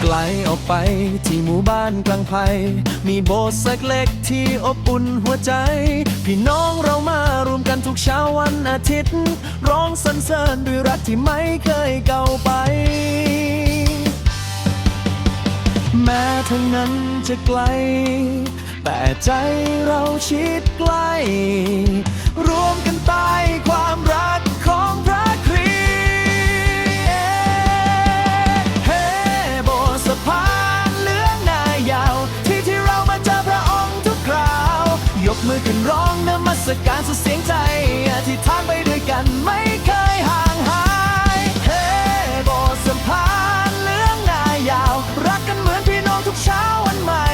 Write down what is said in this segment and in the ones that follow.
ไกลออกไปที่หมู่บ้านกลางไพมีโบสถ์สักเล็กที่อบอุ่นหัวใจ พี่น้องเรามารวมกันทุกเช้าวันอาทิตย์ ร้องสรรเสริญด้วยรักที่ไม่เคยเก่าไป แม้ทางนั้นจะไกล แต่ใจเราชิดใกล้ องนมัสการสุดเสียงใจอธิษฐานไปด้วยกันไม่เคยห่างหายเฮ้โบสถ์สะพานเหลืองนายาว รักกันเหมือนพี่น้องทุกเช้าวันใหม่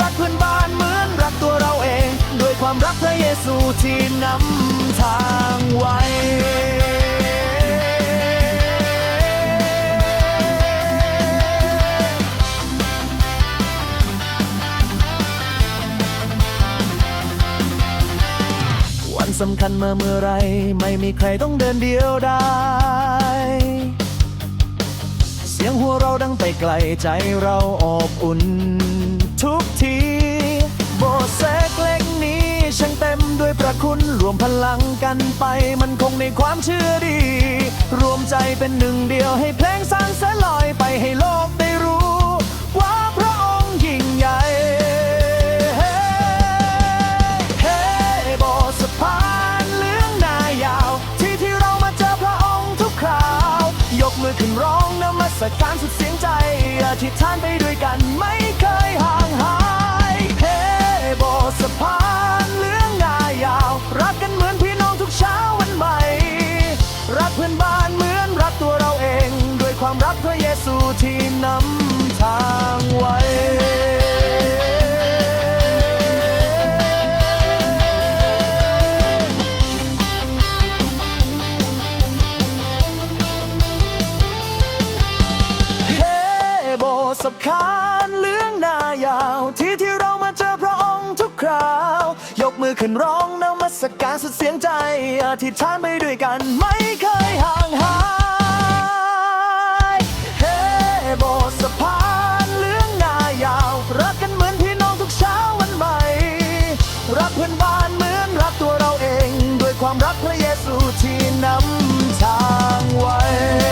รักเพื่อนบ้านเหมือนรักตัวเราเอง ด้วยความรักพระเยซูที่นำทางไว้ สำคัญมาเมื่อไร ไม่มีใครต้องเดินเดียวได้ เสียงหัวเราดังไปไกลใจเราอบอุ่น ทุกที โบสเล็กเล็กนี้ช่างเต็มด้วยพระคุณรวมพลังกันไป มันคงในความเชื่อดี รวมใจเป็นหนึ่งเดียวให้เพลงสร้าง สการสุดเสียงใจอธิษฐานไปด้วยกันไม่เคยห่างหายเฮ้โบสถ์สะพานเลื้องงายาว รักกันเหมือนพี่น้องทุกเช้าวันใหม่ รักเพื่อนบ้านเหมือนรักตัวเราเอง ด้วยความรักพระเยซูที่นำ สับขานเลื้องนายาว ที่ที่เรามาเจอพระองค์ทุกคราว ยกมือขึ้นร้องนมัสการสุดเสียงใจ อธิษฐานไปด้วยกันไม่เคยห่างหายเฮโบสะพานเลื้องนายาว รักกันเหมือนพี่น้องทุกเช้าวันใหม่ รักเพื่อนบ้านเหมือนรักตัวเราเอง ด้วยความรักพระเยซูที่นำทางไว้